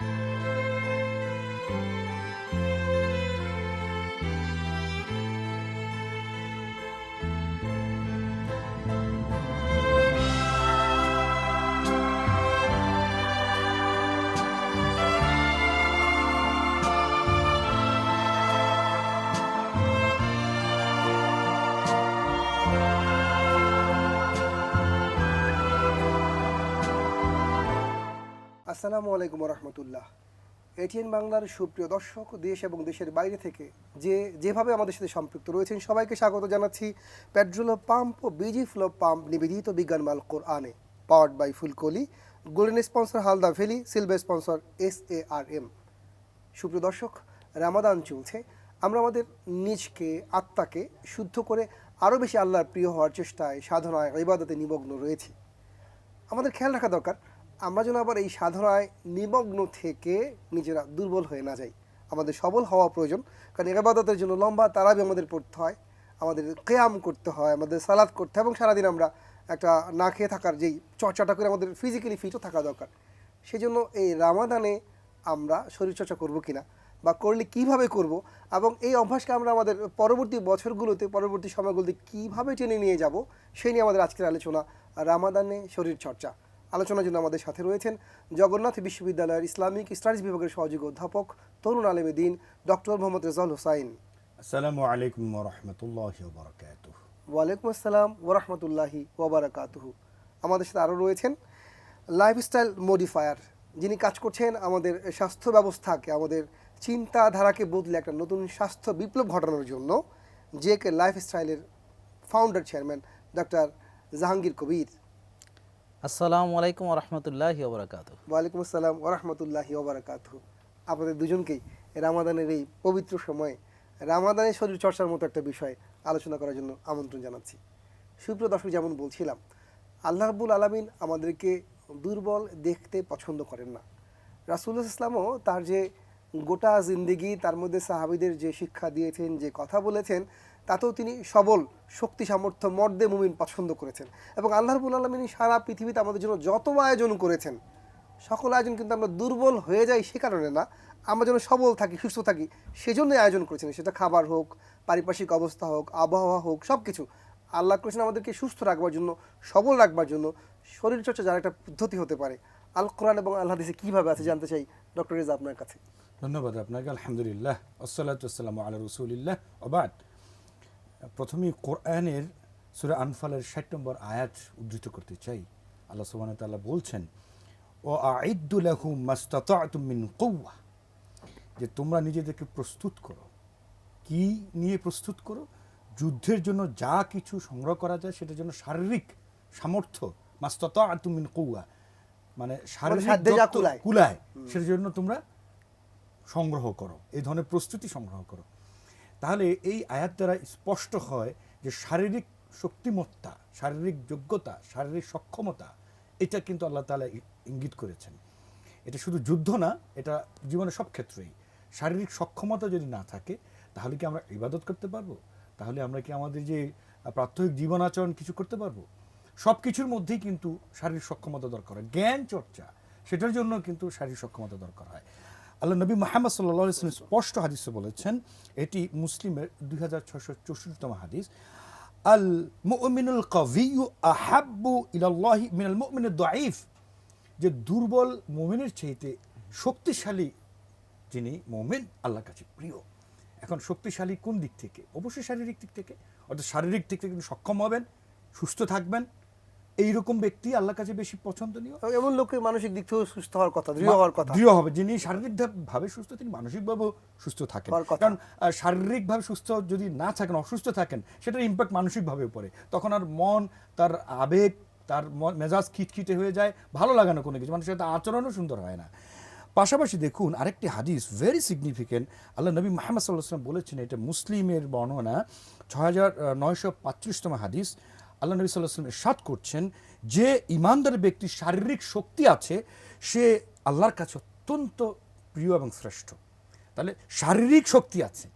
Música আসসালামু আলাইকুম রহমতুল্লাহ এটিএন বাংলার সুপ্রিয় দর্শক, দেশ এবং দেশের বাইরে থেকে যে যেভাবে আমাদের সাথে সম্পৃক্ত রয়েছেন, সবাইকে স্বাগত জানাচ্ছি পেট্রোল পাম্প ও বিজি ফ্লো পাম্প নিবেদিত বিজ্ঞান মাল কোরআনে powered by Fulkoli golden sponsor Halda valley silver sponsor S A R M সুপ্রিয় দর্শক, রামাদান চলছে। আমরা আমাদের নিজকে, আত্মাকে শুদ্ধ করে আরও বেশি আল্লাহর প্রিয় হওয়ার চেষ্টায় সাধনায় ইবাদতে নিমগ্ন রয়েছি। আমাদের খেয়াল রাখা দরকার আমরা যেন আবার এই সাধনায় নিমগ্ন থেকে নিজেরা দুর্বল হয়ে না যাই। আমাদের সবল হওয়া প্রয়োজন, কারণ এবাদতের জন্য লম্বা তারাবি আমাদের পড়তে হয়, আমাদের কেয়াম করতে হয়, আমাদের সালাদ করতে হয় এবং সারাদিন আমরা একটা না খেয়ে থাকার যেই চর্চাটা করে আমাদের ফিজিক্যালি ফিটও থাকা দরকার। সেই জন্য এই রামাদানে আমরা শরীরচর্চা করব কিনা বা করলে কীভাবে করব এবং এই অভ্যাসকে আমরা আমাদের পরবর্তী বছরগুলোতে, পরবর্তী সময়গুলোতে কীভাবে টেনে নিয়ে যাব সেই নিয়ে আমাদের আজকের আলোচনা রামাদানে শরীর চর্চা। আলোচনার জন্য আমাদের সাথে রয়েছেন জগন্নাথ বিশ্ববিদ্যালয়ের ইসলামিক স্টাডিজ বিভাগের সহযোগী অধ্যাপক তরুণ আলেমে দিন ডক্টর মোহাম্মদ রেজাউল হোসাইন। আসসালামু আলাইকুম রহমতুল্লাহ ওয়ালাইকুম আসসালাম ওরহমতুল্লাহি ওবরাকাতুহু আমাদের সাথে আরও রয়েছেন লাইফস্টাইল মডিফায়ার যিনি কাজ করছেন আমাদের স্বাস্থ্য ব্যবস্থাকে আমাদের চিন্তাধারাকে বদলে একটা নতুন স্বাস্থ্য বিপ্লব ঘটানোর জন্য। J K লাইফস্টাইলের founder chairman doctor Jahangir Kabir. আসসালামু আলাইকুম রহমতুল্লাহি ওবরাকাত ওয়ালাইকুম আসসালাম ওরহমতুল্লাহি ওবরাকাতু আপনাদের দুজনকেই রামাদানের এই পবিত্র সময়ে রামাদানের শরীর চর্চার মতো একটা বিষয় আলোচনা করার জন্য আমন্ত্রণ জানাচ্ছি। সুপ্রিয় দর্শক, যেমন বলছিলাম, আল্লাহ রাব্বুল আলমিন আমাদেরকে দুর্বল দেখতে পছন্দ করেন না। রাসুল্লাহ ইসলামও তার যে গোটা জিন্দিগি, তার মধ্যে সাহাবিদের যে শিক্ষা দিয়েছেন, যে কথা বলেছেন তাতেও তিনি সবল, শক্তি, সামর্থ্য, মর্দে, মুমিন পছন্দ করেছেন। এবং আল্লাহ রবুল আলমিন সারা পৃথিবীতে আমাদের জন্য যত আয়োজন করেছেন, সকল আয়োজন কিন্তু আমরা দুর্বল হয়ে যাই সে কারণে না, আমরা যেন সবল থাকি, সুস্থ থাকি, সেজন্যই আয়োজন করেছেন। সেটা খাবার হোক, পারিপার্শ্বিক অবস্থা হোক, আবহাওয়া হোক সব কিছু আল্লাহ করেছেন আমাদেরকে সুস্থ রাখবার জন্য, সবল রাখবার জন্য শরীরচর্চা যার একটা পদ্ধতি হতে পারে। আল কোরআন এবং আল্লাহ দেশে কীভাবে আছে জানতে চাই ডক্টর রেজা আপনার কাছে। ধন্যবাদ আপনাকে, আলহামদুলিল্লাহ। আসসালাতাম আল্লাহ রসুলিল্লাহ অবাদ প্রথমেই কোরআনের সুরে আনফালের ষাট নম্বর আয়াত উদ্ধৃত করতে চাই। আল্লাহ সুবাহ তাল্লাহ বলছেন ও আইদুল্লাহু মাস্তাতুমিন কৌয়া যে তোমরা নিজেদেরকে প্রস্তুত করো। কি নিয়ে প্রস্তুত করো? যুদ্ধের জন্য যা কিছু সংগ্রহ করা যায় সেটার জন্য শারীরিক সামর্থ্য মাস্তাতুমিন কৌয়া মানে শারীরিক। কুলায়। সেটার জন্য তোমরা সংগ্রহ করো এই ধরনের প্রস্তুতি সংগ্রহ করো। তাহলে এই আয়াত দ্বারা স্পষ্ট হয় যে শারীরিক শক্তিমত্তা, শারীরিক যোগ্যতা, শারীরিক সক্ষমতা, এটা কিন্তু আল্লাহ তালা ইঙ্গিত করেছেন। এটা শুধু যুদ্ধ না, এটা জীবনের সব ক্ষেত্রেই। শারীরিক সক্ষমতা যদি না থাকে, তাহলে কি আমরা ইবাদত করতে পারব? তাহলে আমরা কি আমাদের যে প্রাত্যহিক জীবন আচরণ কিছু করতে পারব? সব কিছুর মধ্যেই কিন্তু শারীরিক সক্ষমতা দরকার হয়। জ্ঞান চর্চা, সেটার জন্য কিন্তু শারীরিক সক্ষমতা দরকার হয়। আল্লাহ নবী মোহাম্মদ সাল্লাহ ইসলাম স্পষ্ট হাদিসে বলেছেন, এটি মুসলিমের দুই হাজার ছশো চৌষট্টিতম হাদিস। আল মুমিনুল কভিউ আহাব্বু ইলাল্লাহি মিনাল মুমিনুদ দাইফ যে দুর্বল মুমিনের চাইতে শক্তিশালী যিনি মোমেন, আল্লাহর কাছে প্রিয়। এখন শক্তিশালী কোন দিক থেকে? অবশ্যই শারীরিক দিক থেকে। অর্থাৎ শারীরিক দিক থেকে সক্ষম হবেন, সুস্থ থাকবেন এইরকম ব্যক্তি আল্লাহর কাছে বেশি পছন্দনীয়? এমন লোকের মানসিক দিক থেকেও সুস্থ হওয়ার কথা দৃঢ় হওয়ার কথা। দৃঢ় হবে। যিনি শারীরিকভাবে সুস্থ তিনি মানসিকভাবেও সুস্থ থাকেন। কারণ শারীরিকভাবে সুস্থ যদি না থাকেন অসুস্থ থাকেন সেটার ইম্প্যাক্ট মানসিকভাবেও পড়ে। তখন আর মন তার আবেগ তার মেজাজ খিটখিটে হয়ে যায় ভালো লাগে না কোনো কিছু। মানুষের সাথে আচরণও সুন্দর হয় না। পাশাপাশি দেখুন আরেকটি হাদিস ভেরি সিগনিফিকেন্ট আল্লাহ নবী মাহমদ সাল্লাহ সাল্লাম বলেছেন এটা মুসলিমের বর্ণনা ছ হাজার নয়শো হাদিস। আল্লাহ নবী সাল্লাহ সাল্লাম সাত করছেন যে ইমানদার ব্যক্তির শারীরিক শক্তি আছে, সে আল্লাহর কাছে অত্যন্ত প্রিয় এবং শ্রেষ্ঠ। তাহলে শারীরিক শক্তি আছে।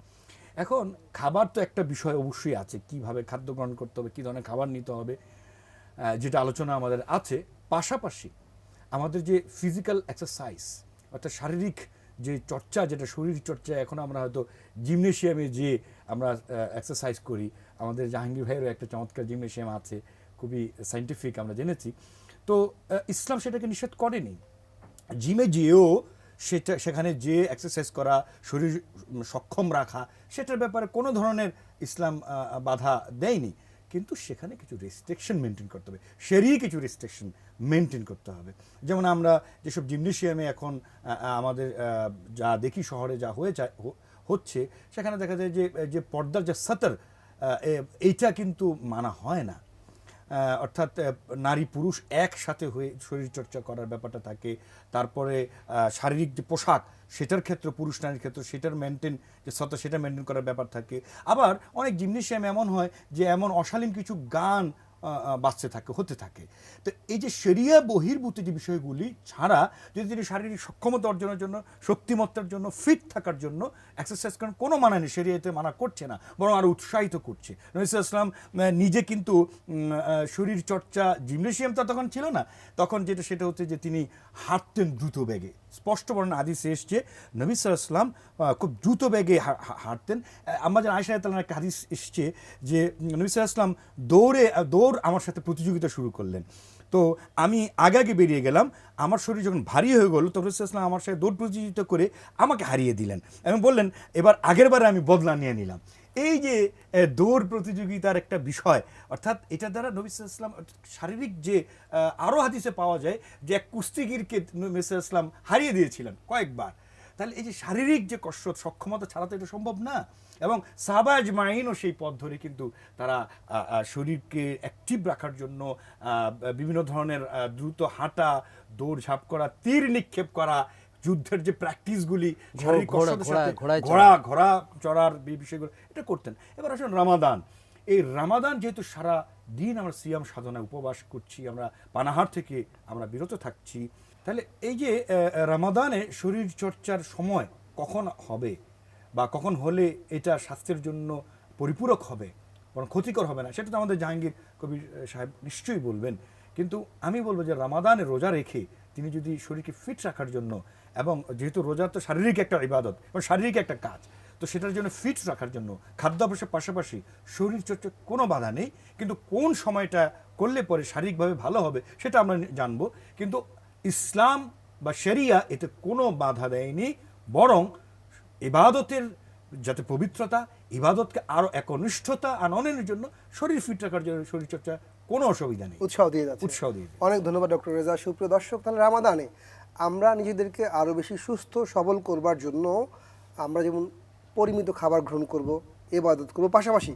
এখন খাবার তো একটা বিষয় অবশ্যই আছে, কীভাবে খাদ্য গ্রহণ করতে হবে, কী ধরনের খাবার নিতে হবে যেটা আলোচনা আমাদের আছে। পাশাপাশি আমাদের যে ফিজিক্যাল এক্সারসাইজ অর্থাৎ শারীরিক যে চর্চা, যেটা শরীর চর্চা, এখন আমরা হয়তো জিমনেশিয়ামে যে আমরা এক্সারসাইজ করি আমাদের জাহাঙ্গীর ভাইয়েরও একটা চমৎকার জিমনেশিয়াম আছে, খুবই সাইন্টিফিক আমরা জেনেছি। তো ইসলাম সেটাকে নিষেধ করেনি। জিমে যেও সেটা, সেখানে যে এক্সারসাইজ করা, শরীর সক্ষম রাখা, সেটার ব্যাপারে কোনো ধরনের ইসলাম বাধা দেয়নি। কিন্তু সেখানে কিছু রেস্ট্রিকশন মেনটেন করতে হবে। সেরই কিছু রেস্ট্রিকশন মেনটেন করতে হবে। যেমন আমরা যেসব জিমনেশিয়ামে এখন আমাদের যা দেখি শহরে যা হয়ে যায় হচ্ছে, সেখানে দেখা যায় যে যে পর্দার যে সতর এইটা কিন্তু মানা হয় না। অর্থাৎ নারী পুরুষ একসাথে হয়ে শরীরচর্চা করার ব্যাপারটা থাকে। তারপরে শারীরিক যে পোশাক, সেটার ক্ষেত্রে, পুরুষ নারীর ক্ষেত্রে, সেটার মেনটেন যে সত্য সেটা মেনটেন করার ব্যাপার থাকে। আবার অনেক জিমনেশিয়াম এমন হয় যে, এমন অশালীন কিছু গান আহ, থাকে হতে থাকে। তো এই যে সেরিয়া বহির্ভূত যে বিষয়গুলি ছাড়া যদি তিনি শারীরিক সক্ষমতা অর্জনের জন্য শক্তিমত্তার জন্য ফিট থাকার জন্য এক্সারসাইজ করেন কোনো মানা নেই। সেরিয়াতে মানা করছে না বরং আরও উৎসাহিত করছে। নবিসা ইসলাম নিজে কিন্তু শরীর চর্চা জিমনেশিয়াম তো তখন ছিল না। তখন যেটা সেটা হচ্ছে যে তিনি হাঁটতেন দ্রুত বেগে। স্পষ্ট বর্ণনা আদিসে এসছে, নবী সাল্লাম খুব দ্রুত বেগে হাঁটতেন। আমরা যেন আয়সা তালার একটা হাদিস এসছে যে, নবী সাল্লাম দৌড়ে দৌড় আমার সাথে প্রতিযোগিতা শুরু করলেন। তো আমি আগে আগে বেরিয়ে গেলাম, আমার শরীর যখন ভারী হয়ে গেল, তখন ইসলাম আমার সাথে দৌড় প্রতিযোগিতা করে আমাকে হারিয়ে দিলেন। এবং বললেন, এবার আগের বারে আমি বদলা নিয়ে নিলাম। এই যে দৌড় প্রতিযোগিতার একটা বিষয় অর্থাৎ এটা দ্বারা নবী ইসলাম শারীরিক যে আহ, আরও হাদিসে পাওয়া যায় যে এক কুস্তিগিরকে নবী ইসলাম হারিয়ে দিয়েছিলেন কয়েকবার। তাহলে এই যে শারীরিক যে কসরত সক্ষমতা ছাড়া তো এটা সম্ভব না। এবং সাবাজ মাইনও সেই পথ ধরে কিন্তু তারা শরীরকে অ্যাক্টিভ রাখার জন্য বিভিন্ন ধরনের দ্রুত হাঁটা দৌড়ঝাঁপ করা তীর নিক্ষেপ করা যুদ্ধের যে প্র্যাকটিসগুলি ঘোড়া- ঘোড়া- চড়ার বিষয়গুলো এটা করতেন। এবার আসুন রামাদান। এই রামাদান যেহেতু সারা দিন আমরা সিয়াম সাধনায় উপবাস করছি আমরা পানাহার থেকে আমরা বিরত থাকছি তাহলে এই যে রামাদানে শরীর চর্চার সময় কখন হবে বা কখন হলে এটা স্বাস্থ্যের জন্য পরিপূরক হবে বরং ক্ষতিকর হবে না সেটা তো আমাদের জাহাঙ্গীর কবির সাহেব নিশ্চয়ই বলবেন। কিন্তু আমি বলব যে রামাদানে রোজা রেখে তিনি যদি শরীরকে ফিট রাখার জন্য এবং যেহেতু রোজা তো শারীরিক একটা ইবাদত এবং শারীরিক একটা কাজ তো সেটার জন্য ফিট রাখার জন্য খাদ্যাভ্যাসের পাশাপাশি শরীর চর্চার কোনো বাধা নেই কিন্তু কোন সময়টা করলে পরে শারীরিকভাবে ভালো হবে সেটা আমরা জানব। কিন্তু ইসলাম বা শরিয়া এতে কোনো বাধা দেয়নি বরং ইবাদতের যাতে পবিত্রতা ইবাদতকে আরও একনিষ্ঠতা আনয়নের জন্য শরীর ফিট রাখার জন্য শরীরচর্চা কোনো অসুবিধা নেই। উৎসাহ দিয়ে উৎসাহ দিয়ে অনেক ধন্যবাদ ডক্টর রেজা। সুপ্রিয় দর্শক তাহলে রামাদানে আমরা নিজেদেরকে আরও বেশি সুস্থ, সবল করবার জন্য আমরা যেমন পরিমিত খাবার গ্রহণ করব, এবাদত করব, পাশাপাশি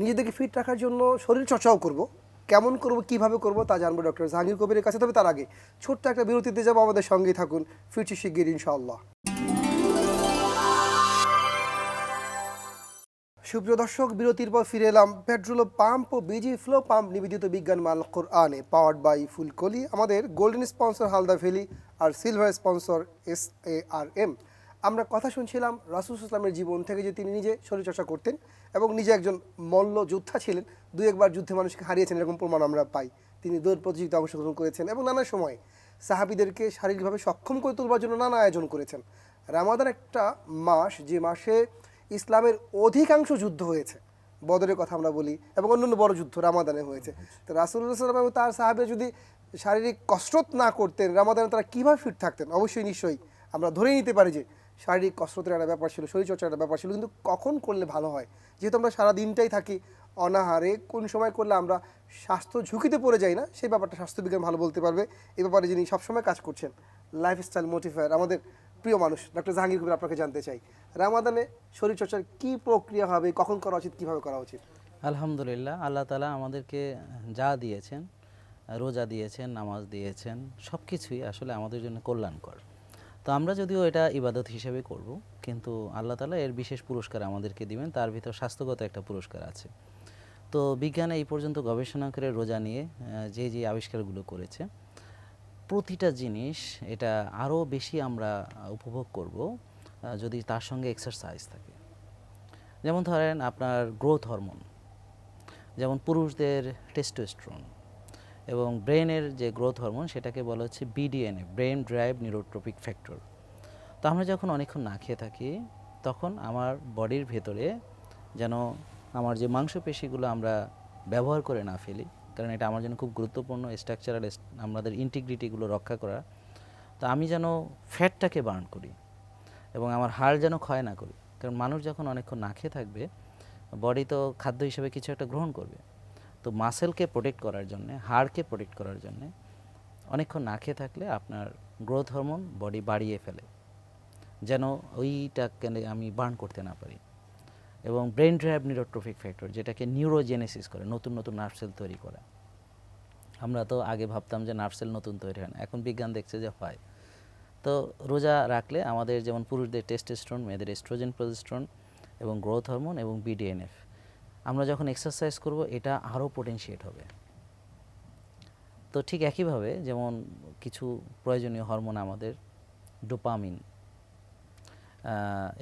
নিজেদেরকে ফিট রাখার জন্য শরীর চর্চাও করব। কেমন করব, কীভাবে করব তা জানব ডক্টর জাহাঙ্গীর কবিরের কাছে। তবে তার আগে ছোট্ট একটা বিরতিতে যাব। আমাদের সঙ্গেই থাকুন, ফিরছি শিগগির ইনশাআল্লাহ। সুপ্রিয় দর্শক, বিরতির পর ফিরে এলাম পেট্রোল পাম্প ও বিজি ফ্লো পাম্প নিবেদিত বিজ্ঞান মাল কোরআনে পাওয়ার্ড বাই ফুলকলি। আমাদের golden sponsor Halda valley R silver sponsor S A R M আমরা কথা শুনছিলাম রাসুল ইসলামের জীবন থেকে যে তিনি নিজে শরীরচর্চা করতেন এবং নিজে একজন মল্ল যোদ্ধা ছিলেন। দু একবার যুদ্ধে মানুষকে হারিয়েছেন এরকম প্রমাণ আমরা পাই। তিনি দৌড় প্রতিযোগিতা অংশগ্রহণ করেছেন এবং নানা সময় সাহাবিদেরকে শারীরিকভাবে সক্ষম করে তোলবার জন্য নানা আয়োজন করেছেন। রামাদান একটা মাস, যে মাসে ইসলামের অধিকাংশ যুদ্ধ হয়েছে। বদরের কথা আমরা বলি এবং অন্যান্য বড় যুদ্ধ রামাদানে হয়েছে। তো রাসুল্লাহ সাল্লাম এবং তার সাহাবে যদি শারীরিক কসরত না করতেন রামাদানে তারা কীভাবে ফিট থাকতেন? অবশ্যই নিশ্চয়ই আমরা ধরেই নিতে পারি যে শারীরিক কসরতের একটা ব্যাপার ছিল, শরীরচর্চার একটা ব্যাপার ছিল, কিন্তু কখন করলে ভালো হয়? যেহেতু আমরা সারা দিনটাই থাকি, অনাহারে কোন সময় করলে আমরা স্বাস্থ্য ঝুঁকিতে পড়ে যাই না, সেই ব্যাপারটা স্বাস্থ্যবিজ্ঞান ভালো বলতে পারবে। এ ব্যাপারে যিনি সবসময় কাজ করছেন লাইফস্টাইল মোটিফায়ার আমাদের প্রিয় মানুষ ডক্টর জাহাঙ্গীর কবির আপনাকে জানতে চাই। রামাদানে শরীরচর্চার কী প্রক্রিয়া হবে, কখন করা উচিত, কীভাবে করা উচিত? আলহামদুলিল্লাহ, আল্লাহ তালা আমাদেরকে যা দিয়েছেন, রোজা দিয়েছেন, নামাজ দিয়েছেন সব কিছুই আসলে আমাদের জন্য কল্যাণকর। তো আমরা যদিও এটা ইবাদত হিসেবে করব, কিন্তু আল্লাহ তালা এর বিশেষ পুরস্কার আমাদেরকে দিবেন, তার ভিতর স্বাস্থ্যগত একটা পুরস্কার আছে। তো বিজ্ঞানে এই পর্যন্ত গবেষণা করে রোজা নিয়ে যে যে আবিষ্কারগুলো করেছে প্রতিটা জিনিস এটা আরও বেশি আমরা উপভোগ করব যদি তার সঙ্গে এক্সারসাইজ থাকে। যেমন ধরেন আপনার গ্রোথ হরমোন যেমন পুরুষদের টেস্টোস্টেরন এবং ব্রেনের যে গ্রোথ হরমোন সেটাকে বলা হচ্ছে BDNA brain drive neurotropic factor তো আমরা যখন অনেকক্ষণ না খেয়ে থাকি, তখন আমার বডির ভেতরে যেন আমার যে মাংসপেশিগুলো আমরা ব্যবহার করে না ফেলি কারণ এটা আমার জন্য খুব গুরুত্বপূর্ণ স্ট্রাকচারাল আমাদের ইন্টিগ্রিটিগুলো রক্ষা করা। তো আমি যেন ফ্যাটটাকে বার্ন করি এবং আমার হাড় যেন ক্ষয় না করি। কারণ মানুষ যখন অনেকক্ষণ না খেয়ে থাকবে বডি তো খাদ্য হিসেবে কিছু একটা গ্রহণ করবে। তো মাসেলকে প্রোটেক্ট করার জন্যে, হাড়কে প্রোটেক্ট করার জন্যে অনেকক্ষণ না খেয়ে থাকলে আপনার গ্রোথ হরমোন বডি বাড়িয়ে ফেলে। যেন ওইটাকে আমি বার্ন করতে না পারি। এবং ব্রেন ড্রাইভ নিউরোট্রফিক ফ্যাক্টর যেটাকে নিউরোজেনেসিস করে, নতুন নতুন নার্ভ সেল তৈরি করা। আমরা তো আগে ভাবতাম যে নার্ভ সেল নতুন তৈরি হয় না, এখন বিজ্ঞান দেখছে যে হয়। তো রোজা রাখলে আমাদের যেমন পুরুষদের টেস্টোস্টেরন মেয়েদের এস্ট্রোজেন প্রজেস্ট্রন এবং গ্রোথ হরমোন এবং বিডিএনএফ আমরা যখন এক্সারসাইজ করব, এটা আরও পোটেনশিয়েট হবে। তো ঠিক একইভাবে যেমন কিছু প্রয়োজনীয় হরমোন আমাদের ডোপামিন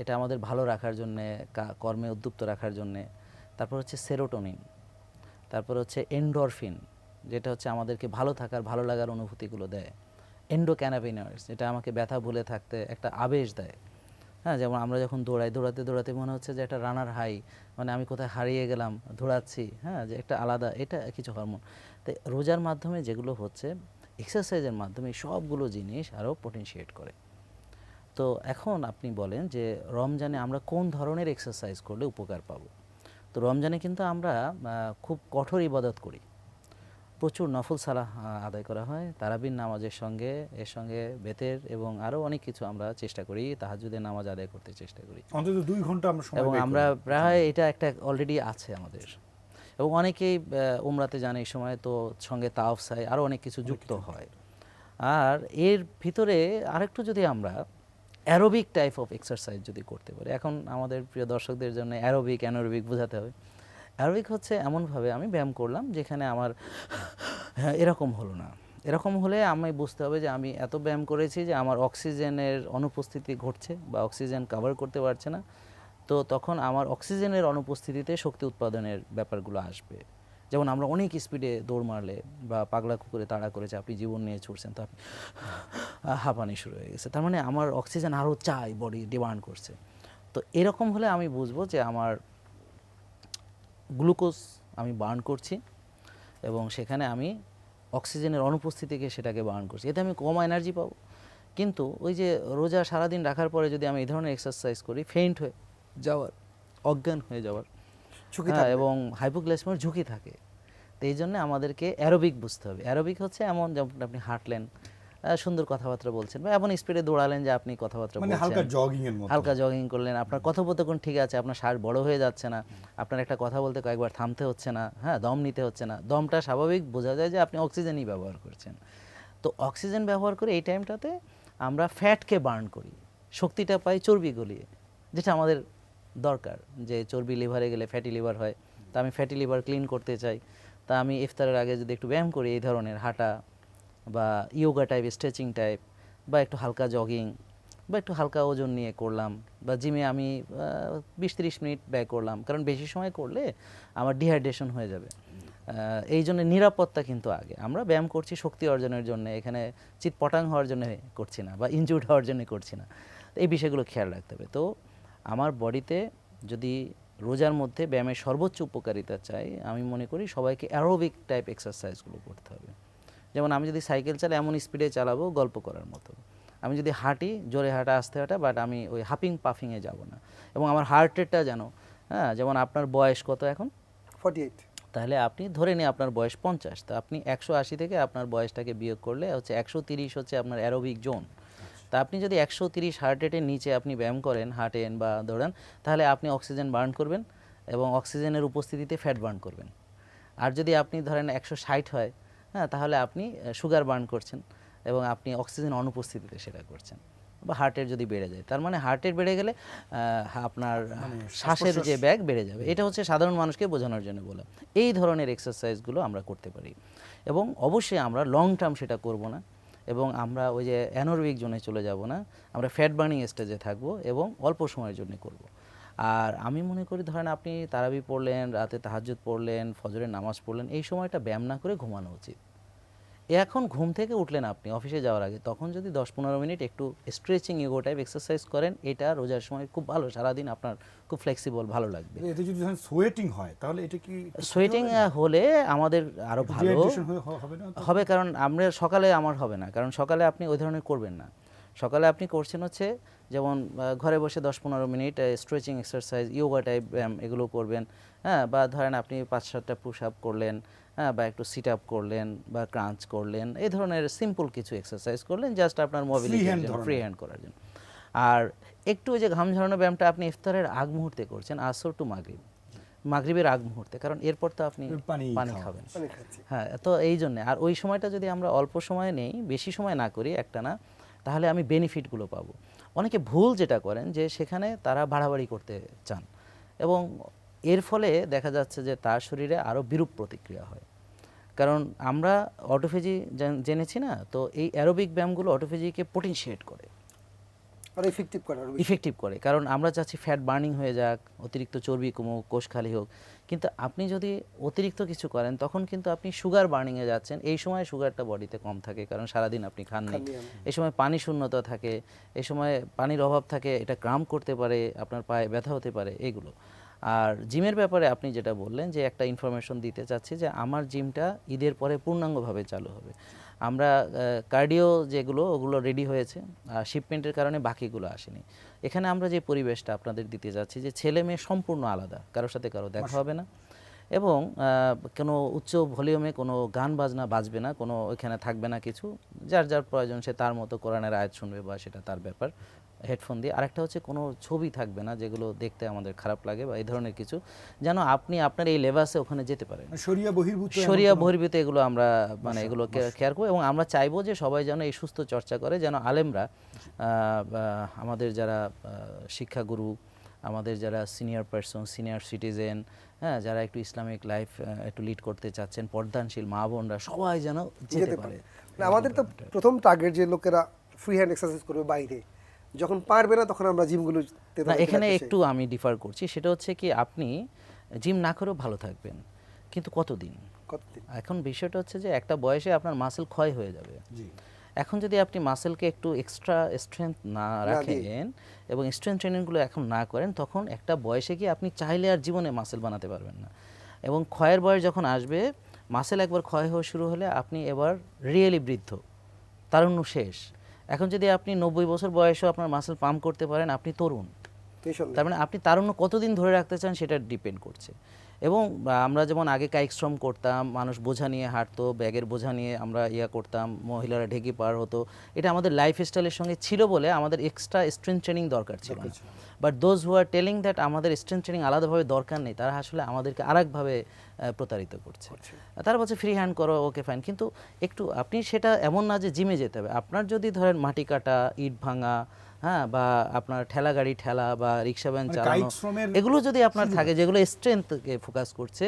এটা আমাদের ভালো রাখার জন্যে কর্মে উদ্যুক্ত রাখার জন্যে, তারপর হচ্ছে সেরোটোনিন তারপর হচ্ছে এন্ডরফিন যেটা হচ্ছে আমাদেরকে ভালো থাকার, ভালো লাগার অনুভূতিগুলো দেয়। এন্ডোক্যানাবিনয়েডস যেটা আমাকে ব্যথা ভুলে থাকতে একটা আবেশ দেয়। হ্যাঁ যেমন আমরা যখন দৌড়াই, দৌড়াতে দৌড়াতে মনে হচ্ছে যে একটা রানার হাই মানে আমি কোথায় হারিয়ে গেলাম, দৌড়াচ্ছি হ্যাঁ যে একটা আলাদা, এটা কিছু হরমোন তাই রোজার মাধ্যমে যেগুলো হচ্ছে এক্সারসাইজের মাধ্যমে সবগুলো জিনিস আরও পোটেনশিয়েট করে। তো এখন আপনি বলেন যে রমজানে আমরা কোন ধরনের এক্সারসাইজ করলে উপকার পাবো? তো রমজানে কিন্তু আমরা খুব কঠোর ইবাদত করি। প্রচুর নফল সালাহ আদায় করা হয়। তারাবির নামাজের সঙ্গে এর সঙ্গে বেতের এবং আরও অনেক কিছু আমরা চেষ্টা করি তাহাজুদের নামাজ আদায় করতে চেষ্টা করি। অন্তত দুই ঘণ্টা আমরা এবং আমরা প্রায় এটা একটা অলরেডি আছে আমাদের। এবং অনেকেই উমরাতে যান এই সময় তো সঙ্গে তাওফ সাই আরও অনেক কিছু যুক্ত হয়। আর এর ভিতরে আরেকটু যদি আমরা অ্যারোবিক টাইপ অফ এক্সারসাইজ যদি করতে পারি এখন আমাদের প্রিয় দর্শকদের জন্য অ্যারোবিক অ্যানোরোবিক বোঝাতে হবে। অ্যারোবিক হচ্ছে এমনভাবে আমি ব্যায়াম করলাম যেখানে আমার এরকম হলো না। এরকম হলে আমি বুঝতে হবে যে আমি এত ব্যায়াম করেছি যে আমার অক্সিজেনের অনুপস্থিতি ঘটছে বা অক্সিজেন কভার করতে পারছে না। তো তখন আমার অক্সিজেনের অনুপস্থিতিতে শক্তি উৎপাদনের ব্যাপারগুলো আসবে। যেমন আমরা অনেক স্পিডে দৌড় মারলে বা পাগলা কুকুরে তাড়া করেছে, আপনি জীবন নিয়ে ছুটছেন, তো আপনি হাঁপানি শুরু হয়ে গেছে। তার মানে আমার অক্সিজেন আরও চাই বডি ডিমান্ড করছে। তো এরকম হলে আমি বুঝব যে আমার গ্লুকোজ আমি বার্ন করছি এবং সেখানে আমি অক্সিজেনের অনুপস্থিতিকে সেটাকে বার্ন করছি। এতে আমি কম এনার্জি পাবো। কিন্তু ওই যে রোজা সারাদিন রাখার পরে যদি আমি এই ধরনের এক্সারসাইজ করি ফেইন্ট হয়ে যাওয়ার অজ্ঞান হয়ে যাওয়ার ঝুঁকি হ্যাঁ, এবং হাইপোগ্লাইসেমিয়ার ঝুঁকি থাকে। তো এই জন্য আমাদেরকে অ্যারোবিক বুঝতে হবে। অ্যারোবিক হচ্ছে এমন যেমন আপনি হাঁটলেন সুন্দর কথাবার্তা বলছেন বা এমন স্পিডে দৌড়ালেন যে আপনি কথাবার্তা মানে হালকা জগিং এর মতো। হালকা জগিং করলেন আপনার কথোপকথন ঠিক আছে আপনার শ্বাস বড় হয়ে যাচ্ছে না আপনার একটা কথা বলতে কয়েকবার থামতে হচ্ছে না হ্যাঁ দম নিতে হচ্ছে না দমটা স্বাভাবিক বোঝা যায় যে আপনি অক্সিজেনই ব্যবহার করছেন। তো অক্সিজেন ব্যবহার করে এই টাইমটাতে আমরা ফ্যাটকে বার্ন করি শক্তিটা পাই চর্বি গলিয়ে যেটা আমাদের দরকার যে চর্বি লিভারে গেলে ফ্যাটি লিভার হয়। তা আমি ফ্যাটি লিভার ক্লিন করতে চাই তা আমি ইফতারের আগে যদি একটু ব্যায়াম করি এই ধরনের হাঁটা বা ইয়োগা টাইপ স্ট্রেচিং টাইপ বা একটু হালকা জগিং বা একটু হালকা ওজন নিয়ে করলাম, বা জিমে আমি বিশ তিরিশ মিনিট ব্যয় করলাম, কারণ বেশি সময় করলে আমার ডিহাইড্রেশন হয়ে যাবে। এই জন্য নিরাপত্তা কিন্তু আগে। আমরা ব্যায়াম করছি শক্তি অর্জনের জন্য, এখানে চিৎপটাং হওয়ার জন্য করছি না, বা ইনজুর্ড হওয়ার জন্য করছি না। এই বিষয়গুলো খেয়াল রাখতে হবে। তো আমার বডিতে যদি রোজার মধ্যে ব্যায়ামের সর্বোচ্চ উপকারিতা চাই, আমি মনে করি সবাইকে অ্যারোবিক টাইপ এক্সারসাইজগুলো করতে হবে। যেমন আমি যদি সাইকেল চালাই এমন স্পিডে চালাবো গল্প করার মতো। আমি যদি হাঁটি জোরে হাঁটা আসতে হাঁটা বাট আমি ওই হাপিং পাফিংয়ে যাব না। এবং আমার হার্ট রেটটা যেন হ্যাঁ যেমন আপনার বয়স কত এখন? ফর্টি এইট তাহলে আপনি ধরে নিন আপনার বয়স পঞ্চাশ তা আপনি একশো আশি থেকে আপনার বয়সটাকে বিয়োগ করলে হচ্ছে একশো তিরিশ হচ্ছে আপনার অ্যারোবিক জোন তা আপনি যদি একশো তিরিশ হার্ট রেটের নিচে আপনি ব্যায়াম করেন হাঁটেন বা দৌড়ান তাহলে আপনি অক্সিজেন বার্ন করবেন এবং অক্সিজেনের উপস্থিতিতে ফ্যাট বার্ন করবেন। আর যদি আপনি ধরেন একশো ষাট হয় হ্যাঁ তাহলে আপনি সুগার বার্ন করছেন এবং আপনি অক্সিজেন অনুপস্থিতিতে সেটা করছেন। বা হার্টের যদি বেড়ে যায় তার মানে হার্টের বেড়ে গেলে আপনার শ্বাসের যে ব্যাগ বেড়ে যাবে। এটা হচ্ছে সাধারণ মানুষকে বোঝানোর জন্য বলা। এই ধরনের এক্সারসাইজগুলো আমরা করতে পারি। এবং অবশ্যই আমরা লং টার্ম সেটা করব না। এবং আমরা ওই যে অ্যানোরবিক জোনে চলে যাব না। আমরা ফ্যাট বার্নিং স্টেজে থাকব এবং অল্প সময়ের জন্য করব। আর আমি মনে করি ধরেন আপনি তারাবি পড়লেন রাতে তাহাজ্জুদ পড়লেন ফজরের নামাজ পড়লেন এই সময়টা ব্যায়াম না করে ঘুমানো উচিত। এখন ঘুম থেকে উঠলেন আপনি অফিসে যাওয়ার আগে তখন যদি দশ পনেরো মিনিট একটু স্ট্রেচিং ইগো টাইপ এক্সারসাইজ করেন এটা রোজার সময় খুব ভালো সারাদিন আপনার খুব ফ্লেক্সিবল ভালো লাগবে। এতে যদি সোয়েটিং হয় তাহলে এটা কি সোয়েটিং হলে আমাদের আরও ভালো। হবে হবে কারণ আমরা সকালে আমার হবে না কারণ সকালে আপনি ওই ধরনের করবেন না। সকালে আপনি করছেন হচ্ছে যেমন ঘরে বসে দশ পনেরো minute stretching exercise yoga type ব্যায়াম এগুলো করবেন হ্যাঁ বা ধরেন আপনি পাঁচ সাতটা পুশ আপ করলেন হ্যাঁ বা একটু সিট আপ করলেন বা ক্রাঞ্চ করলেন এই ধরনের সিম্পল কিছু এক্সারসাইজ করলেন জাস্ট আপনার মোবিলিটি ফ্রি হ্যান্ড করার জন্য। আর একটু ওই যে ঘাম ঝরানো ব্যায়ামটা আপনি ইফতারের আগ মুহূর্তে করছেন আসর টু মাগরিব মাগরিবের আগ মুহূর্তে কারণ এরপর তো আপনি পানি পানি খাবেন। হ্যাঁ তো এই জন্য। আর ওই সময়টা যদি আমরা অল্প সময় নেই বেশি সময় না করি একটা না তাহলে আমি বেনিফিটগুলো পাব। অনেকে ভুল যেটা করেন যে সেখানে তারা বাড়াবাড়ি করতে চান এবং এর ফলে দেখা যাচ্ছে যে তার শরীরে আরও বিরূপ প্রতিক্রিয়া হয়। কারণ আমরা অটোফেজি জেনেছি না? তো এই অ্যারোবিক ব্যায়ামগুলো অটোফেজিকে পোটেনশিয়েট করে। আর ইফেক্টিভ করার ইফেক্টিভ করে কারণ আমরা চাচ্ছি ফ্যাট বার্নিং হয়ে যাক অতিরিক্ত চর্বি কমুক কোষ খালি হোক। কিন্তু আপনি যদি অতিরিক্ত কিছু করেন তখন কিন্তু আপনি সুগার বার্নিংয়ে যাচ্ছেন। এই সময় সুগারটা বডিতে কম থাকে কারণ সারাদিন আপনি খাননি। এই সময় পানি শূন্যতা থাকে এই সময় পানির অভাব থাকে এটা ক্রাম করতে পারে আপনার পায়ে ব্যথা হতে পারে এগুলো। আর জিমের ব্যাপারে আপনি যেটা বললেন যে একটা ইনফরমেশন দিতে চাচ্ছি যে আমার জিমটা ঈদের পরে পূর্ণাঙ্গভাবে চালু হবে। আমরা কার্ডিও যেগুলো, ওগুলো রেডি হয়েছে, আর শিপমেন্টের কারণে বাকিগুলো আসেনি। এখানে আমরা যে পরিবেশটা আপনাদের দিতে যাচ্ছি, যে ছেলে মেয়ে সম্পূর্ণ আলাদা, কারোর সাথে কারও দেখা হবে না। এবং কোনো উচ্চ ভলিউমে কোনো গান বাজনা বাজবে না, কোনো ওইখানে থাকবে না কিছু, যার যার প্রয়োজন সে তার মতো কোরআনের আয়াত শুনবে বা সেটা তার ব্যাপার। হেডফোন দিয়ে। আরেকটা হচ্ছে কোনো ছবি থাকবে না যেগুলো দেখতে আমাদের খারাপ লাগে বা এই ধরনের কিছু যেন আপনি আপনার এই লেবাসে ওখানে যেতে পারেন। মানে শরিয়া বহির্ভূত এগুলো আমরা মানে এগুলো খেয়াল করব এবং আমরা চাইব যে সবাই যেন এই সুস্থ চর্চা করে যেন আলেমরা আমাদের যারা শিক্ষাগুরু আমাদের যারা সিনিয়র পার্সন সিনিয়র সিটিজেন হ্যাঁ যারা একটু ইসলামিক লাইফ একটু লিড করতে চাচ্ছেন পর্দানশীল মা বোনরা সবাই যেন যেতে পারে। মানে আমাদের তো প্রথম টার্গেট যে লোকেরা ফ্রি হ্যান্ড এক্সারসাইজ করবে বাইরে। যখন পারবে না তখন আমরা জিমগুলো এখানে একটু আমি ডিফার করছি। সেটা হচ্ছে কি আপনি জিম না করেও ভালো থাকবেন। কিন্তু কতদিন? কতদিন? এখন বিষয়টা হচ্ছে যে একটা বয়সে আপনার মাসেল ক্ষয় হয়ে যাবে। এখন যদি আপনি মাসেলকে একটু এক্সট্রা স্ট্রেংথ না রাখেন এবং স্ট্রেংথ ট্রেনিংগুলো এখন না করেন তখন একটা বয়সে গিয়ে আপনি চাইলে আর জীবনে মাসেল বানাতে পারবেন না। এবং ক্ষয়ের বয়স যখন আসবে মাসেল একবার ক্ষয় হওয়া শুরু হলে আপনি এবার রিয়েলি বৃদ্ধ তারুণ্য শেষ। এখন যদি আপনি নব্বই বছর বয়সেও আপনার মাসেল পাম্প করতে পারেন আপনি তরুণ। তার মানে আপনি তারুণ্য কতদিন ধরে রাখতে চান সেটা ডিপেন্ড করছে। এবং আমরা যেমন আগে কায়িক শ্রম করতাম মানুষ বোঝা নিয়ে হাঁটতো ব্যাগের বোঝা নিয়ে আমরা ইয়া করতাম মহিলারা ঢেকি পার হতো। এটা আমাদের লাইফ স্টাইলের সঙ্গে ছিল বলে আমাদের এক্সট্রা স্ট্রেংথ ট্রেনিং দরকার ছিল না। But those who are telling that আমাদের স্ট্রেংথ ট্রেনিং আলাদাভাবে দরকার নেই তারা আসলে আমাদেরকে আরেকভাবে প্রতারিত করছে। তারা বলছে ফ্রি হ্যান্ড করো ওকে ফাইন কিন্তু একটু আপনি সেটা এমন না যে জিমে যেতে হবে। আপনার যদি ধরেন মাটি কাটা ইট ভাঙা হ্যাঁ বা আপনার ঠেলা গাড়ি ঠেলা বা রিক্সা ভ্যান মানে চালানো এগুলো যদি আপনার থাকে যেগুলো স্ট্রেংথকে ফোকাস করছে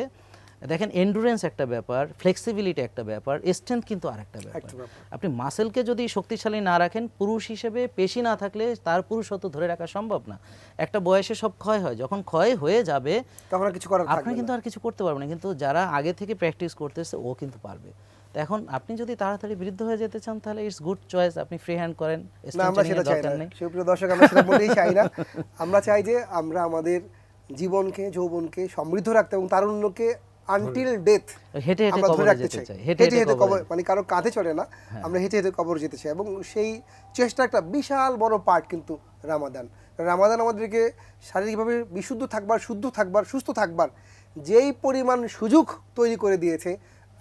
দেখেন এন্ডুরেন্স একটা ব্যাপার ফ্লেক্সিবিলিটি একটা ব্যাপার স্ট্রেংথ কিন্তু আরেকটা ব্যাপার। একটা ব্যাপার। আপনি মাসেলকে যদি শক্তিশালী না রাখেন পুরুষ হিসেবে পেশি না থাকলে তার পুরুষত্ব ধরে রাখা সম্ভব না। একটা বয়সে সব ক্ষয় হয় যখন ক্ষয় হয়ে যাবে তখন কিছু করার আপনি কিন্তু আর কিছু করতে পারবেন না কিন্তু যারা আগে থেকে প্র্যাকটিস করতেছে ও কিন্তু পারবে। তো এখন আপনি যদি তাড়াতাড়ি বৃদ্ধ হয়ে যেতে চান তাহলে ইটস গুড চয়েস আপনি ফ্রি হ্যান্ড করেন না আমরা সেটা চাই না। সুপ্রিয় দর্শক আমরা সেটা মোটেই চাই না। আমরা চাই যে আমরা আমাদের জীবনকে যৌবনকে সমৃদ্ধ রাখতে এবং তারুণ্যকে আনটিল ডেথ হেঁটে হেঁটে কবরে যেতে চাই। হেঁটে হেঁটে কবর মানে কারও কাঁধে চলে না আমরা হেঁটে হেঁটে কবর যেতে চাই এবং সেই চেষ্টা একটা বিশাল বড় পার্ট কিন্তু রামাদান রামাদান আমাদেরকে শারীরিকভাবে বিশুদ্ধ থাকবার শুদ্ধ থাকবার সুস্থ থাকবার যেই পরিমাণ সুযোগ তৈরি করে দিয়েছে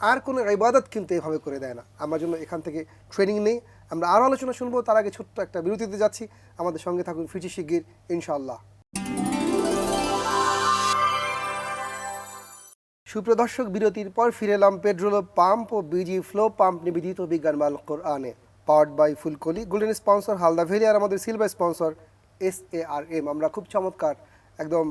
আর কোনো ইবাদত কিন্তু এভাবে করে দেয় না। আমার জন্য এখান থেকে ট্রেনিং নেই। আমরা আরও আলোচনা শুনব, তার আগে ছোট্ট একটা বিরতিতে যাচ্ছি। আমাদের সঙ্গে থাকুন ফিচি শিগগির, ইনশাআল্লাহ। সুপ্রিয় দর্শক, বিরতির পর ফিরে এলাম পেট্রোল পাম্প ও বিজি ফ্লো পাম্প নিবেদিত বিজ্ঞান মাল কোরআনে। Powered by Fulkoli golden sponsor Halda valley আর আমাদের silver sponsor S A R M আমরা খুব চমৎকার, একদম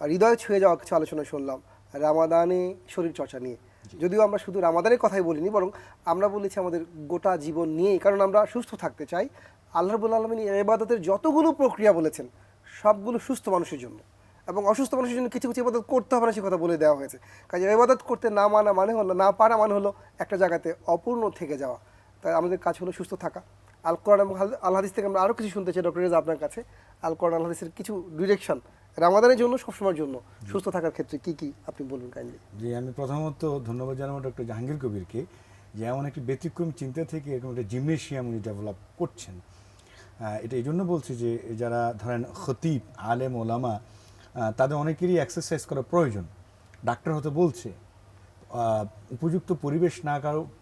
হৃদয় ছুঁয়ে যাওয়া কিছু আলোচনা শুনলাম। রামাদানে শরীর চর্চা নিয়ে। যদিও আমরা শুধু রামাদানের কথাই বলিনি, বরং আমরা বলেছি আমাদের গোটা জীবন নিয়েই, কারণ আমরা সুস্থ থাকতে চাই। আল্লাহ রবুল আলমিন এবাদতের যতগুলো প্রক্রিয়া বলেছেন, সবগুলো সুস্থ মানুষের জন্য। এবং অসুস্থ মানুষের জন্য কিছু কিছু ইবাদত করতে হবে না, সে কথা বলে দেওয়া হয়েছে। কাজে ইবাদত করতে না মানা মানে হলো, না পারা মানে হলো একটা জায়গাতে অপূর্ণ থেকে যাওয়া। তাই আমাদের কাজ হলো সুস্থ থাকা। আল কোরআন এবং হাল- হাদিস থেকে আমরা আরও কিছু শুনতে চাই, ডক্টর রেজা আপনার কাছে। আল কোরআন, আল হাদিসের কিছু ডিরেকশন রামাদানের জন্য, সবসময়ের জন্য সুস্থ থাকার ক্ষেত্রে কি কি আপনি বলুন কাইন্ডলি যে আমি প্রথমত ধন্যবাদ জানাব ডক্টর জাহাঙ্গীর কবিরকে যে এমন একটি ব্যতিক্রম চিন্তা থেকে এরকম একটা জিমনেশিয়াম উনি ডেভেলপ করছেন। এটা এই জন্য বলছি যে যারা ধরেন খতিব, আলেম, ওলামা তাদের অনেকেরই এক্সারসাইজ করা প্রয়োজন। ডাক্তার হতে বলছে উপযুক্ত পরিবেশ না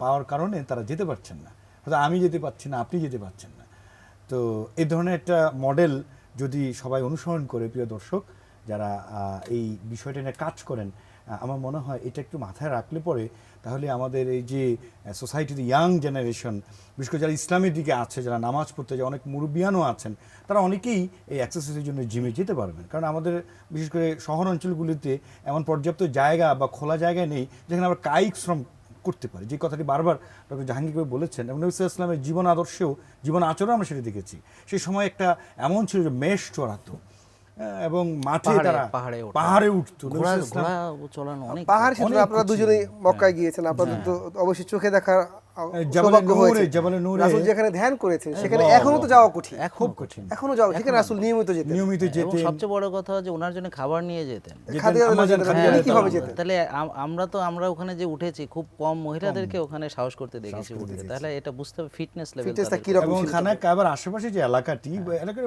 পাওয়ার কারণে তারা যেতে পারছেন না। হয়তো আমি যেতে পারছি না, আপনি যেতে পারছেন না। তো এই ধরনের একটা মডেল যদি সবাই অনুসরণ করে, প্রিয় দর্শক, যারা এই বিষয়টা নিয়ে কাজ করেন আমার মনে হয় এটা একটু মাথায় রাখলে পরে তাহলে আমাদের এই যে সোসাইটিতে ইয়াং জেনারেশন বিশেষ করে যারা ইসলামের দিকে আছে, যারা নামাজ পড়তে যায়, অনেক মুরব্বিয়ানও আছেন, তারা অনেকেই এই এক্সারসাইজের জন্য জিমে যেতে পারবেন কারণ আমাদের বিশেষ করে শহর অঞ্চলগুলিতে এমন পর্যাপ্ত জায়গা বা খোলা জায়গা নেই, যেখানে আমরা কায়িক শ্রম করতে পারি যে কথাটি বারবার ডক্টর জাহাঙ্গীর বলেছেন এবং নবী ইসলামের জীবন আদর্শেও জীবন আচরণ আমরা সেটি দেখেছি সেই সময় একটা এমন ছিল যে মেষ চড়াতো হ্যাঁ, এবং মাঠে তারা পাহাড়ে। পাহাড়ে উঠতো পাহাড় আপনারা। দুজনেই মক্কায় গিয়েছেন আপনাদের তো অবশ্যই চোখে দেখার আহ, জাবালে সৌভাগ্য নূরে, হয়েছে। জাবালে নূরে। রাসূল যেখানে ধ্যান করেছেন সেখানে এখনও তো যাওয়া কঠিন। খুব কঠিন। এখনও যাওয়া সেখানে রাসূল নিয়মিত যেতেন। নিয়মিত যেতেন। সবচেয়ে বড় কথা যে ওনার জন্য খাবার নিয়ে যেতেন। আনহা হ্যাঁ, কীভাবে যেতেন? তাহলে আমরা তো আমরা ওখানে যে উঠেছি খুব কম মহিলাদেরকে ওখানে সাহস করতে দেখেছি উঠতে। তাহলে এটা বুঝতে হবে ফিটনেস লেভেল ফিটনেসটা কি রকম ছিল? খানা কাবার আশেপাশে যে এলাকাটি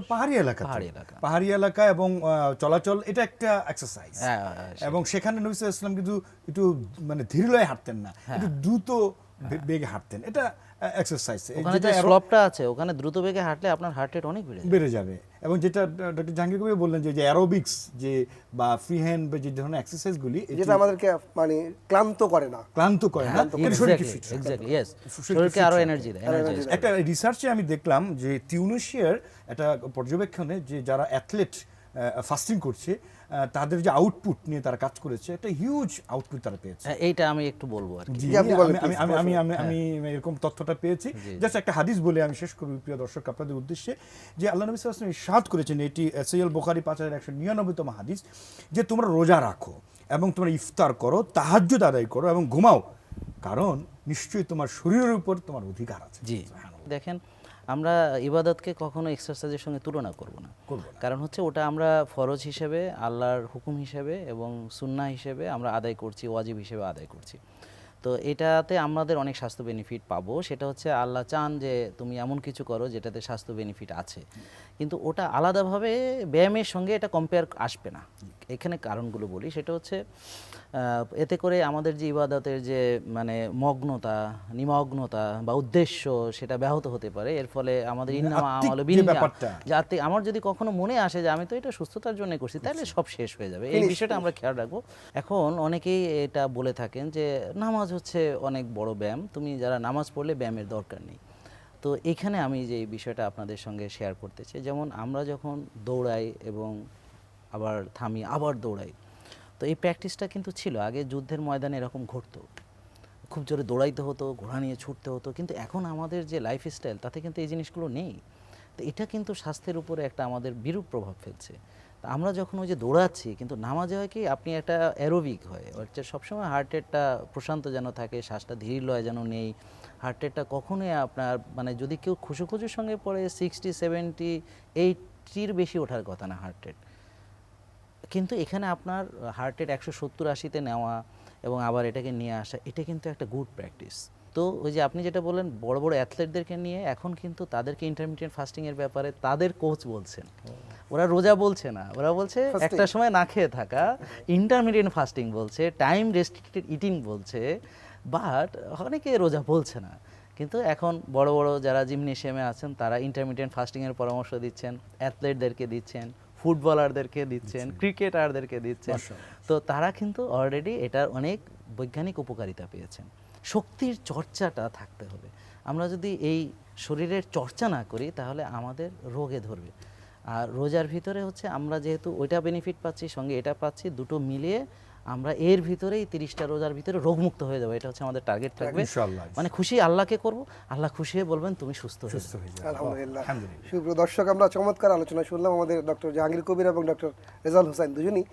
পাহাড়ি এলাকা পাহাড়ি এলাকা। পাহাড়ি এলাকা এবং আহ, চলাচল এটা একটা এক্সারসাইজ হ্যাঁ, হ্যাঁ, এবং সেখানে নবী সাল্লাল্লাহু আলাইহি কিন্তু একটু মানে ধীরলয়ে হাঁটতেন না। একটু দ্রুত বেগে হাঁটতেন। এটা এক্সারসাইজ ওখানে যে স্লপটা আছে ওখানে দ্রুত বেগে হাঁটলে আপনার হার্ট রেট অনেক বেড়ে বেড়ে যাবে। এবং যেটা ডক্টর জাহাঙ্গীর কবির বললেন যে অ্যারোবিক্স যে বা ফ্রি হ্যান্ড বা যে ধরনের এক্সারসাইজগুলি যেটা আমাদেরকে মানে ক্লান্ত করে না। ক্লান্ত করে না। শরীরকে এক্স্যাক্টলি এক্স্যাক্টলি ইয়েস শরীরকে আরও এনার্জি দেয় একটা রিসার্চে আমি দেখলাম যে টিউনিশিয়ার একটা পর্যবেক্ষণে যে যারা অ্যাথলেট ফাস্টিং করছে তাদের যে আউটপুট নিয়ে তারা কাজ করেছে একটা হিউজ আউটপুট তারা পেয়েছে। এইটা আমি একটু বলব আর কি। জি, জি, আপনি বলেন, আমি- আমি আমি হ্যাঁ। এরকম তথ্যটা পেয়েছি। জাস্ট একটা হাদিস বলে আমি শেষ করব প্রিয় দর্শক আপনাদের উদ্দেশ্যে যে আল্লাহ নবী সাল্লাল্লাহু আলাইহি ওয়াসাল্লাম ইরশাদ করেছেন এটি সৈয়দ বুখারী পাঁচ হাজার একশো নিরানব্বইতম হাদিস যে তোমরা রোজা রাখো এবং তোমরা ইফতার করো তাহাজ্জুদ আদায় করো এবং ঘুমাও। কারণ নিশ্চয়ই তোমার শরীরের উপর তোমার অধিকার আছে। জি। দেখেন আমরা ইবাদতকে কখনো এক্সারসাইজের সঙ্গে তুলনা করব না। করব কারণ হচ্ছে ওটা আমরা ফরজ হিসেবে আল্লাহর হুকুম হিসেবে এবং সুন্না হিসেবে আমরা আদায় করছি ওয়াজিব হিসেবে আদায় করছি। তো এটাতে আমাদের অনেক স্বাস্থ্য বেনিফিট পাবো। সেটা হচ্ছে আল্লাহ চান যে তুমি এমন কিছু করো যেটাতে স্বাস্থ্য বেনিফিট আছে। কিন্তু ওটা আলাদাভাবে ব্যায়ামের সঙ্গে এটা কম্পেয়ার আসবে না। এখানে কারণগুলো বলি। সেটা হচ্ছে এতে করে আমাদের যে ইবাদতের যে মানে মগ্নতা নিমগ্নতা বা উদ্দেশ্য সেটা ব্যাহত হতে পারে। এর ফলে আমাদের ইন্নামা আমাল ব্যাপারটা। যাতে আমার যদি কখনো মনে আসে যে আমি তো এটা সুস্থতার জন্য করছি তাহলে সব শেষ হয়ে যাবে। এই বিষয়টা আমরা খেয়াল রাখব। এখন অনেকেই এটা বলে থাকেন যে নামাজ হচ্ছে অনেক বড় ব্যায়াম। তুমি যারা নামাজ পড়লে ব্যায়ামের দরকার নেই। তো এখানে আমি যে এই বিষয়টা আপনাদের সঙ্গে শেয়ার করতে চাই যেমন আমরা যখন দৌড়াই এবং আবার থামি আবার দৌড়াই তো এই প্র্যাকটিসটা কিন্তু ছিল। আগে যুদ্ধের ময়দানে এরকম ঘটতো। খুব জোরে দৌড়াইতে হতো, ঘোড়া নিয়ে ছুটতে হতো। কিন্তু এখন আমাদের যে লাইফস্টাইল তাতে কিন্তু এই জিনিসগুলো নেই। তো এটা কিন্তু স্বাস্থ্যের উপরে একটা আমাদের বিরূপ প্রভাব ফেলছে। আমরা যখন ওই যে দৌড়াচ্ছি, কিন্তু নামাজে হয় কি, আপনি একটা অ্যারোবিক হয়। হচ্ছে সবসময় হার্ট রেটটা প্রশান্ত যেন থাকে, শ্বাসটা ধীর লয় যেন নেই হার্ট রেটটা কখনোই আপনার মানে যদি কেউ খুশুখুজুর সঙ্গে পড়ে সিক্সটি সেভেন্টি এইটির বেশি ওঠার কথা না হার্ট রেট কিন্তু এখানে আপনার হার্ট রেট একশো সত্তর আশিতে নেওয়া এবং আবার এটাকে নিয়ে আসা এটা কিন্তু একটা গুড প্র্যাকটিস তো ওই যে আপনি যেটা বললেন বড় বড় অ্যাথলেটদেরকে নিয়ে এখন কিন্তু তাদেরকে ইন্টারমিডিয়েট ফাস্টিংয়ের ব্যাপারে তাদের কোচ বলছেন। ওরা রোজা বলছে না ওরা বলছে একটা সময় না খেয়ে থাকা ইন্টারমিডিয়েট ফাস্টিং বলছে টাইম রেস্ট্রিক্টেড ইটিং বলছে বাট অনেকে রোজা বলছে না। কিন্তু এখন বড় বড় যারা জিমনেশিয়ামে আছেন তারা ইন্টারমিডিয়েট ফাস্টিংয়ের পরামর্শ দিচ্ছেন অ্যাথলেটদেরকে দিচ্ছেন। ফুটবলারদেরকে দিচ্ছেন ক্রিকেটারদেরকে দিচ্ছেন। তো তারা কিন্তু অলরেডি এটার অনেক বৈজ্ঞানিক উপকারিতা পেয়েছেন। শক্তির চর্চাটা থাকতে হবে। আমরা যদি এই শরীরের চর্চা না করি তাহলে আমাদের রোগে ধরবে। আর রোজার ভিতরে হচ্ছে আমরা যেহেতু ওইটা বেনিফিট পাচ্ছি সঙ্গে এটা পাচ্ছি দুটো মিলিয়ে আমরা এর ভিতরেই তিরিশটা রোজার ভিতরে রোগমুক্ত হয়ে যাব এটা হচ্ছে আমাদের টার্গেট থাকবে। মানে খুশি আল্লাহকে করব আল্লাহ খুশি হয়ে বলবেন তুমি সুস্থ হয়ে সুস্থ হয়ে যাবে আলহামদুলিল্লাহ। সুপ্রিয় দর্শক আমরা চমৎকার আলোচনা শুনলাম আমাদের ডক্টর জাহাঙ্গীর কবির এবং ডক্টর রেজাল হোসেন দুজনই।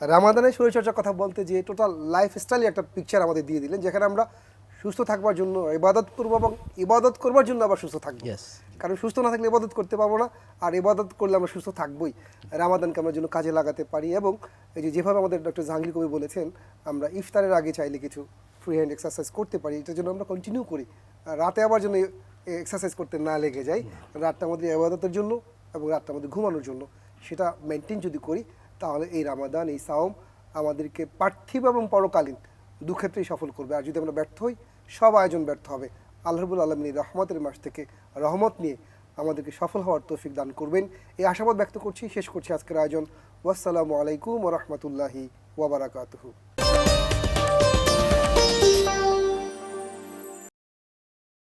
রামাদানের শরীরচর্চার কথা বলতে যে টোটাল লাইফ স্টাইল একটা পিকচার আমাদের দিয়ে দিলেন যেখানে আমরা সুস্থ থাকবার জন্য ইবাদত করব এবং ইবাদত করবার জন্য আবার সুস্থ থাকব। কারণ সুস্থ না থাকলে ইবাদত করতে পারব না আর ইবাদত করলে আমরা সুস্থ থাকবোই। রামাদানকে আমরা জন্য কাজে লাগাতে পারি এবং এই যে যেভাবে আমাদের ডক্টর জাহাঙ্গীর কবি বলেছেন আমরা ইফতারের আগে চাইলে কিছু ফ্রি হ্যান্ড এক্সারসাইজ করতে পারি এটার জন্য আমরা কন্টিনিউ করি। রাতে আবার যেন এক্সারসাইজ করতে না লেগে যায় রাতটা আমাদের ইবাদতের জন্য এবং রাতটা আমাদের ঘুমানোর জন্য। সেটা মেনটেন যদি করি তাহলে এই রামাদান এই সাওম আমাদেরকে পার্থিব এবং পরকালীন দুক্ষেত্রেই সফল করবে। আর যদি আমরা ব্যর্থ হই সব আয়োজন ব্যর্থ হবে। আল্লাহবুল আলমিনী রহমতের মাস থেকে রহমত নিয়ে আমাদেরকে সফল হওয়ার তৌফিক দান করবেন। এই আশাবাদ ব্যক্ত করছি, শেষ করছি আজকের আয়োজন। ওয়াসালামু আলাইকুম রহমতুল্লাহি ওয়াবারাকাতুহু